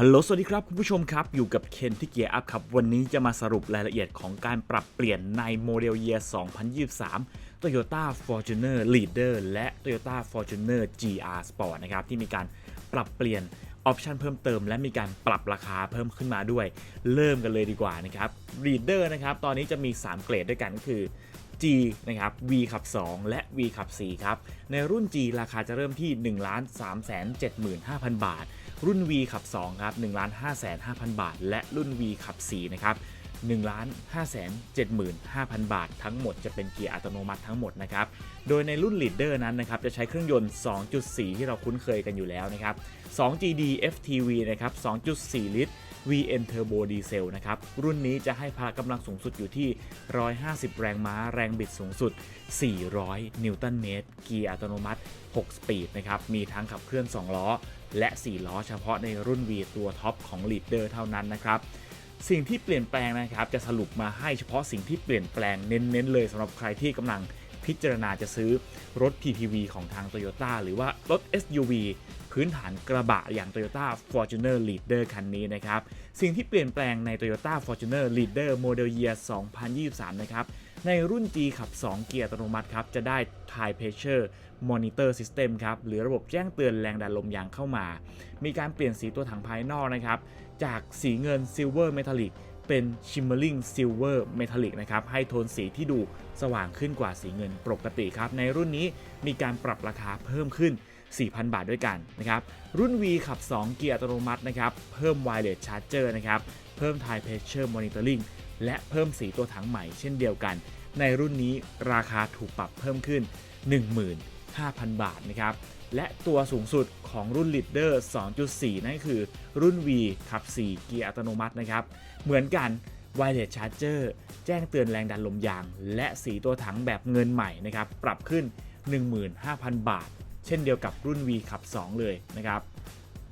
ฮัลโหล สวัสดีครับ คุณผู้ชมครับ อยู่กับเคนที่เกียร์อัพครับ วันนี้จะมาสรุปรายละเอียดของการปรับเปลี่ยนในโมเดล Year 2023 Toyota Fortuner Leader และ Toyota Fortuner GR Sport นะครับ ที่มีการปรับเปลี่ยนออปชันเพิ่มเติม และมีการปรับราคาเพิ่มขึ้นมาด้วย เริ่มกันเลยดีกว่านะครับ Leader นะครับ ตอนนี้จะมี 3 เกรดด้วยกันก็คือ G นะครับ V ขับ 2 และ V ขับ 4 ครับ ในรุ่น G ราคาจะเริ่มที่ 1 3 7 5 0 0 0 บาท รุ่น V ขับ 2 ครับ 1 5 5 0 0 0 บาท และรุ่น V ขับ 4 นะครับ 1 5 7 5 0 0 0 บาททั้งหมดจะเป็นเกียร์อัตโนมัติทั้งหมดนะครับ โดยในรุ่น Leader นั้นนะครับจะใช้เครื่องยนต์ 2.4 ที่เราคุ้นเคยกันอยู่แล้วนะครับ 2GD FTV นะครับ 2.4 ลิตร VN Turbo Diesel นะครับ รุ่นนี้จะให้พละกำลังสูงสุดอยู่ที่ 150 แรงม้า แรงบิดสูงสุด 400 นิวตันเมตร เกียร์อัตโนมัติ 6 สปีดนะครับ มีทั้งขับเคลื่อน 2 ล้อ และ 4 ล้อเฉพาะในรุ่น V ตัวท็อปของ Leader เท่านั้นนะครับ สิ่งที่เปลี่ยนแปลงนะครับ จะสรุปมาให้เฉพาะสิ่งที่เปลี่ยนแปลงเน้นๆเลยสำหรับใครที่กำลังพิจารณาจะซื้อรถ PPV ของทาง Toyota หรือว่ารถ SUV พื้นฐานกระบะอย่าง Toyota Fortuner Leader คันนี้นะครับ สิ่งที่เปลี่ยนแปลงใน Toyota Fortuner Leader Model Year 2023 นะครับ ในรุ่น G ขับ 2 เกียร์อัตโนมัติครับ จะได้ Tire Pressure Monitor System ครับ หรือระบบแจ้งเตือนแรงดันลมยางเข้ามา มีการเปลี่ยนสีตัวถังภายนอกนะครับ จากสีเงิน Silver Metallic เป็น Shimmering Silver Metallic นะครับ ให้โทนสีที่ดูสว่างขึ้นกว่าสีเงินปกติครับ ในรุ่นนี้มีการปรับราคาเพิ่มขึ้น 4,000 บาทด้วยกันนะครับ รุ่น V ขับ 2 เกียร์อัตโนมัตินะครับ เพิ่ม Wireless Charger นะครับ เพิ่ม Tire Pressure Monitoring และเพิ่มสีตัวถังใหม่เช่นเดียวกัน ในรุ่นนี้ราคาถูกปรับเพิ่มขึ้น 15,000 บาทนะครับและตัวสูงสุดของรุ่น Leader 2.4 นั่นคือรุ่น V ขับ 4 เกียร์อัตโนมัตินะครับ เหมือนกัน Wireless Charger แจ้งเตือนแรงดันลมยาง และสีตัวถังแบบเงินใหม่นะครับ ปรับขึ้น 15,000 บาท เช่นเดียวกับรุ่น V ขับ 2 เลยนะครับ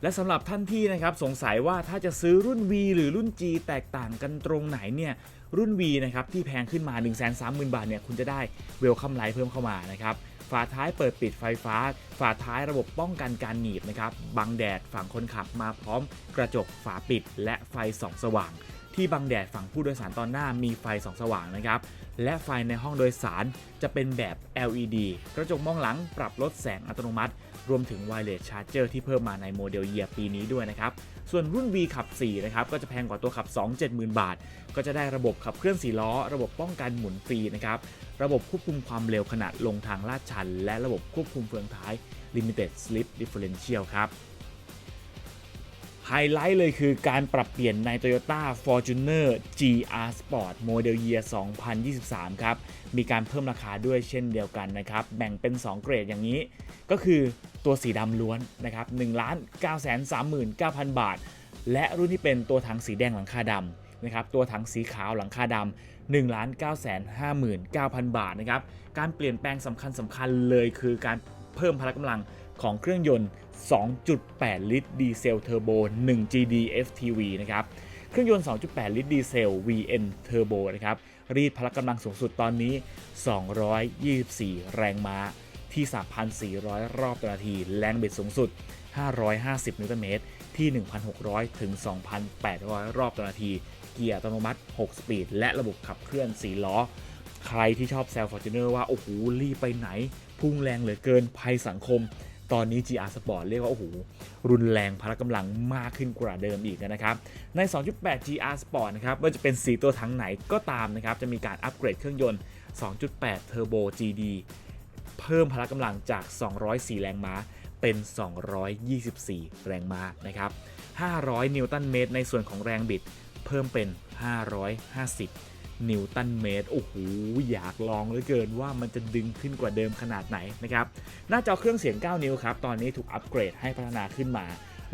และสำหรับท่านที่นะครับสงสัยว่าถ้าจะซื้อรุ่น V หรือรุ่น G แตกต่างกันตรงไหนเนี่ยรุ่น V นะครับที่แพงขึ้นมา 1 3 0 0 0 0 บาทเนี่ยคุณจะได้เวลคัมไลท์เพิ่มเข้ามานะครับฝาท้ายเปิดปิดไฟฟ้า ฝาท้ายระบบป้องกันการหนีบนะครับบังแดดฝั่งคนขับมาพร้อมกระจกฝาปิดและไฟส่องสว่าง ที่บังแดดฝั่งผู้โดยสารตอนหน้ามีไฟส่องสว่างนะครับ และไฟในห้องโดยสารจะเป็นแบบ LED กระจกมองหลังปรับลดแสงอัตโนมัติ รวมถึง Wireless Charger ที่เพิ่มมาในโมเดลเยียปีนี้ด้วยนะครับ ส่วนรุ่น V ขับ 4 นะครับ ก็จะแพงกว่าตัวขับ 2 70,000 บาท ก็จะได้ระบบขับเคลื่อน4ล้อ ระบบป้องกันหมุนฟรีนะครับ ระบบควบคุมความเร็วขณะลงทางลาดชัน และระบบควบคุมเฟืองท้าย Limited Slip Differential ครับ ไฮไลท์เลยคือการปรับเปลี่ยนใน Toyota Fortuner GR Sport Model Year 2023 ครับ มีการเพิ่มราคาด้วยเช่นเดียวกันนะครับ แบ่งเป็น 2 เกรดอย่างนี้ ก็คือตัวสีดำล้วนนะครับ1 9 3 9 0 0 0 บาท และรุ่นที่เป็นตัวถังสีแดงหลังคาดำนะครับ ตัวถังสีขาวหลังคาดำ1 9 5 9 0 0 0 บาทนะครับ การเปลี่ยนแปลงสำคัญสำคัญเลยคือการเพิ่มพละกำลัง ของเครื่องยนต์ 2.8 ลิตรดีเซลเทอร์โบ 1 GD FTV นะครับเครื่องยนต์ 2.8 ลิตรดีเซล VN Turbo นะครับ รีดพละกำลังสูงสุดตอนนี้ 224 แรงม้าที่ 3,400 รอบต่อนาที แรงบิดสูงสุด 550 นิวตันเมตร ที่ 1,600 ถึง 2,800 รอบต่อนาที เกียร์อัตโนมัติ 6 สปีด และระบบขับเคลื่อน 4 ล้อ ใครที่ชอบแซลฟอร์จูเนอร์ว่า โอ้โห รีบไปไหน พุ่งแรงเหลือเกินภัยสังคม ตอนนี้ GR Sport เรียกว่าโอ้โหรุนแรงพละกำลังมากขึ้นกว่าเดิมอีกนะครับ ใน 2.8 GR Sport นะครับไม่ว่าจะเป็นสีตัวถังไหนก็ตามนะครับ จะมีการอัปเกรดเครื่องยนต์ 2.8 Turbo GD เพิ่มพละกำลังจาก 204 แรงม้าเป็น 224 แรงม้านะครับ 500 นิวตันเมตรในส่วนของแรงบิด เพิ่มเป็น 550 นิวตันเมตร โอ้โห อยากลองเหลือเกินว่ามันจะดึงขึ้นกว่าเดิมขนาดไหนนะครับ หน้าจอเครื่องเสียง 9 นิ้วครับ ตอนนี้ถูกอัปเกรดให้พัฒนาขึ้นมา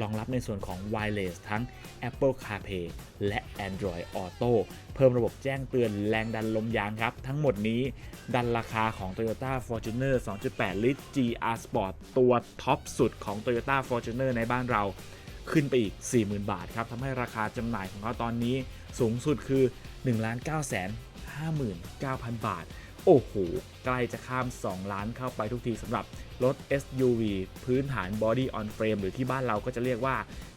รองรับในส่วนของ Wireless ทั้ง Apple CarPlay และ Android Auto เพิ่มระบบแจ้งเตือนแรงดันลมยางครับ ทั้งหมดนี้ดันราคาของ Toyota Fortuner 2.8 ลิตร GR Sport ตัวท็อปสุดของ Toyota Fortuner ในบ้านเรา ขึ้นไปอีก 40,000 บาทครับทำให้ราคาจำหน่ายของเขาตอนนี้สูงสุดคือ 1 9 5 9 0 0 0 บาท โอ้โห ใกล้จะข้าม 2 ล้านเข้าไปทุกทีสำหรับรถ SUV พื้นฐาน Body on Frame หรือที่บ้านเราก็จะเรียกว่า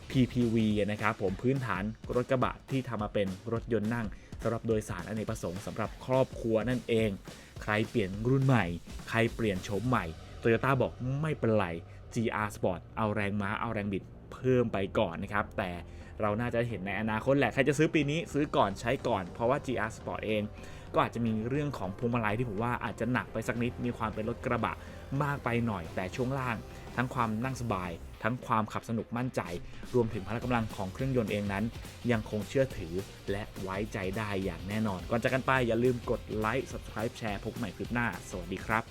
PPV นะครับผมพื้นฐานรถกระบะที่ทำมาเป็นรถยนต์นั่งสำหรับโดยสารอเนกประสงค์สำหรับครอบครัวนั่นเอง ใครเปลี่ยนรุ่นใหม่ ใครเปลี่ยนโฉมใหม่ Toyota บอกไม่เป็นไร GR Sport เอาแรงม้าเอาแรงบิด พิ่มไปก่อนนะครับ แต่เราน่าจะเห็นในอนาคตแหละ ใครจะซื้อปีนี้ซื้อก่อนใช้ก่อน เพราะว่า GR Sport เอง ก็อาจจะมีเรื่องของพวงมาลัยที่ผมว่าอาจจะหนักไปสักนิด มีความเป็นรถกระบะมากไปหน่อย แต่ช่วงล่าง ทั้งความนั่งสบาย ทั้งความขับสนุกมั่นใจ รวมถึงพละกำลังของเครื่องยนต์เองนั้น ยังคงเชื่อถือและไว้ใจได้อย่างแน่นอน ก่อนจากกันไปอย่าลืมกดไลค์ subscribe แชร์พบใหม่คลิปหน้า สวัสดีครับ